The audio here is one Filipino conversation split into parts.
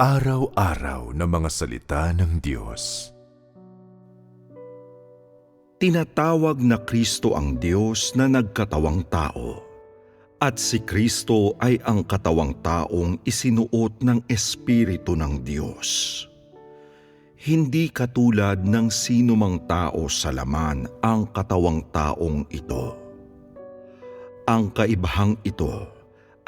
Pang-araw-araw na mga salita ng Diyos. Tinatawag na Kristo ang Diyos na nagkatawang tao. At si Kristo ay ang katawang taong isinuot ng Espiritu ng Diyos. Hindi katulad ng sinumang tao sa laman ang katawang taong ito. Ang kaibahang ito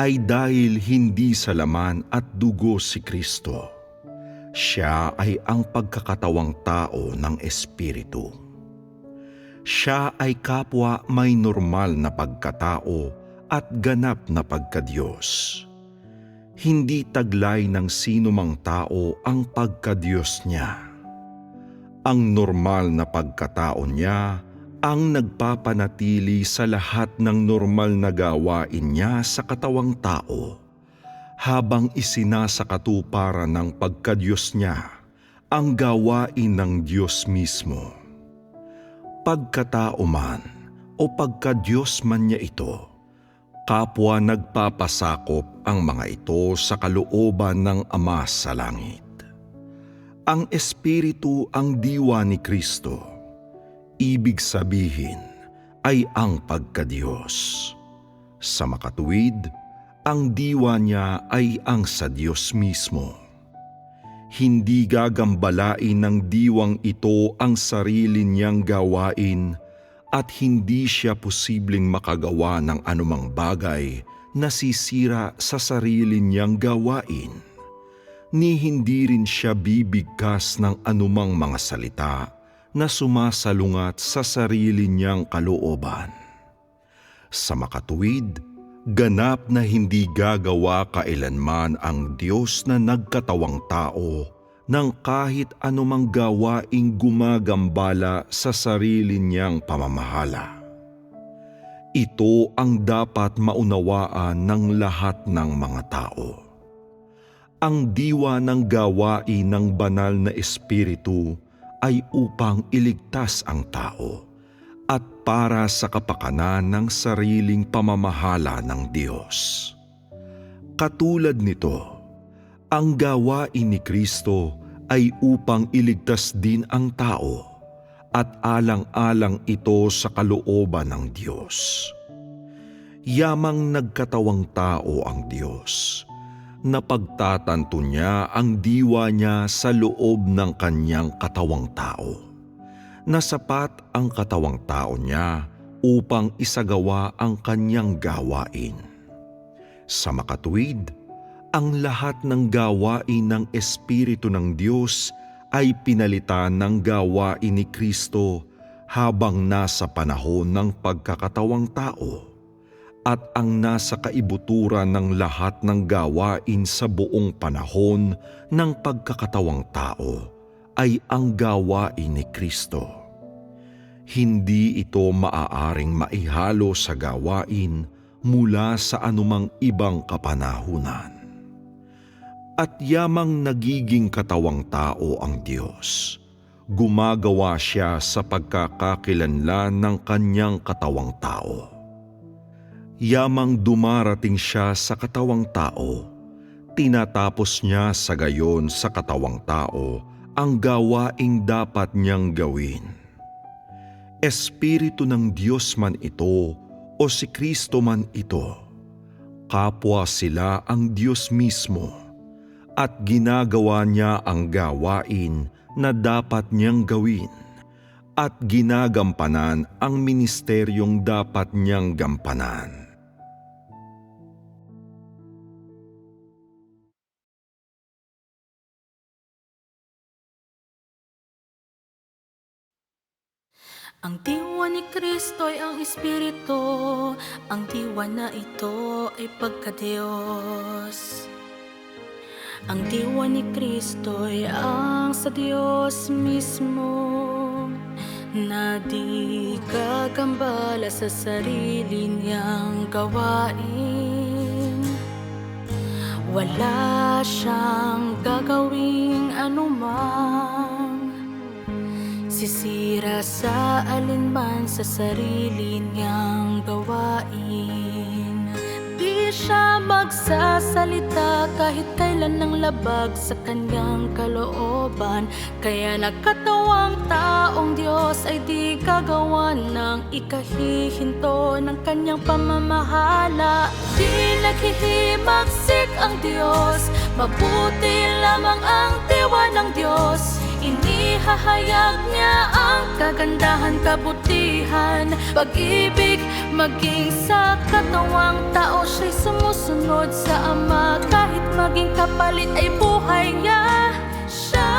ay dahil hindi sa laman at dugo si Kristo. Siya ay ang pagkakatawang tao ng Espiritu. Siya ay kapwa may normal na pagkatao at ganap na pagkadiyos. Hindi taglay ng sinumang tao ang pagkadiyos niya. Ang normal na pagkatao niya ang nagpapanatili sa lahat ng normal na gawain niya sa katawang tao habang isinasakatuparan ng pagkadiyos niya ang gawain ng Diyos mismo. Pagkatao man o pagkadiyos man niya ito, kapwa nagpapasakop ang mga ito sa kalooban ng Ama sa langit. Ang Espiritu ang diwa ni Kristo. Ibig sabihin ay ang pagkadiyos. Sa makatuwid, ang diwa niya ay ang sa Diyos mismo. Hindi gagambalain ng diwang ito ang sarili niyang gawain at hindi siya posibleng makagawa ng anumang bagay na sisira sa sarili niyang gawain. Ni hindi rin siya bibigkas ng anumang mga salita na sumasalungat sa sarili niyang kalooban. Sa makatuwid, ganap na hindi gagawa kailanman ang Diyos na nagkatawang tao ng kahit anumang gawaing gumagambala sa sarili niyang pamamahala. Ito ang dapat maunawaan ng lahat ng mga tao. Ang diwa ng gawain ng banal na espiritu ay upang iligtas ang tao at para sa kapakanan ng sariling pamamahala ng Diyos. Katulad nito, ang gawain ni Kristo ay upang iligtas din ang tao at alang-alang ito sa kalooban ng Diyos. Yamang nagkatawang tao ang Diyos, napagtatanto niya ang diwa niya sa loob ng kanyang katawang tao, na sapat ang katawang tao niya upang isagawa ang kanyang gawain. Sa makatuwid, ang lahat ng gawain ng Espiritu ng Diyos ay pinalitan ng gawain ni Kristo habang nasa panahon ng pagkakatawang tao at ang nasa kaibuturan ng lahat ng gawain sa buong panahon ng pagkakatawang tao ay ang gawain ni Kristo. Hindi ito maaaring maihalo sa gawain mula sa anumang ibang kapanahunan at yamang nagiging katawang tao ang Diyos. Gumagawa siya sa pagkakakilanlan ng kanyang katawang tao. Yamang dumarating siya sa katawang tao, tinatapos niya sa gayon sa katawang tao ang gawaing dapat niyang gawin. Espiritu ng Diyos man ito o si Kristo man ito, kapwa sila ang Diyos mismo at ginagawa niya ang gawain na dapat niyang gawin at ginagampanan ang ministeryong dapat niyang gampanan. Ang diwa ni Kristo ay ang Espiritu, ang diwa na ito ay pagkadiyos. Ang diwa ni Kristo ay ang sa Diyos mismo na di gagambala sa sarili niyang gawain. Wala siyang gagawing anumang Sisira sa alinman sa sarili niyang gawain. Di siya magsasalita kahit kailan ng labag sa kanyang kalooban. Kaya nakatawang taong Diyos ay di kagawa ng ikahihinto ng kanyang pamamahala. Di naghihimagsik ang Diyos, mabuti lamang ang diwa ng Diyos Inihahayag niya ang kagandahan, kabutihan. Pag-ibig, maging sa katawang tao Siya'y sumusunod sa Ama. Kahit maging kapalit ay buhay niya Siya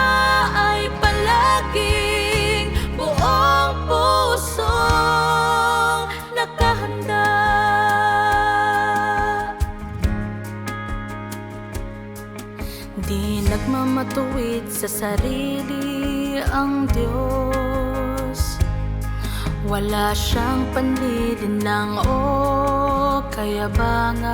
ay palaging Di nagmamatuwid sa sarili ang Diyos. Wala siyang panlilin ng o kayabangan.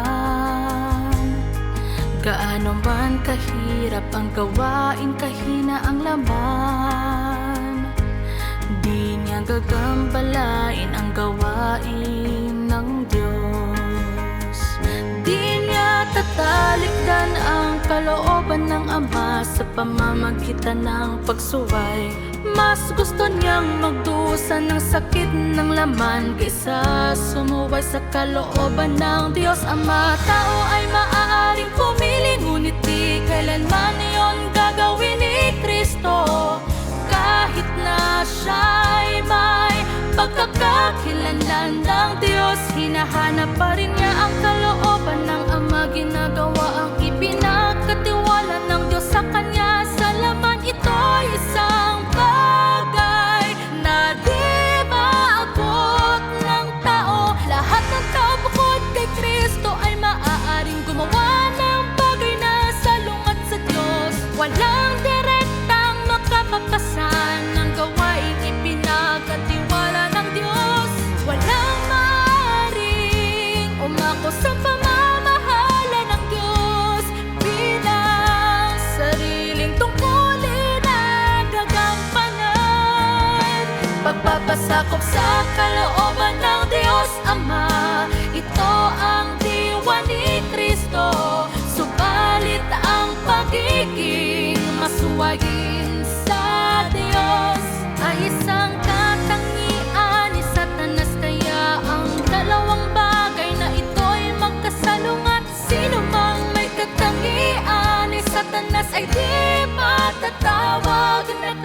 Gaano man kahirap ang gawain kahina ang laman. Di niya gagambalain ang gawain ng Diyos. Di niya tatalikdan ang kalooban ng Ama Sa pamamagitan ng pagsuway. Mas gusto niyang magdusa ng sakit ng laman Kaysa sumuway sa kalooban ng Diyos Ama. Tao ay maaaring pumili Ngunit di kailanman yon gagawin ni Kristo. Kahit na siya'y may pagkakakilanlan ng Diyos Hinahanap pa rin niya ang kalooban ng Ama. Ginagawa Pagpapasakop sa kalooban ng Diyos Ama. Ito ang diwa ni Kristo. Subalit ang pagiging masuwayin sa Diyos Ay isang katangian ni Satanas Kaya ang dalawang bagay na ito'y magkasalungat. Sino mang may katangian ni Satanas ay di matatawag na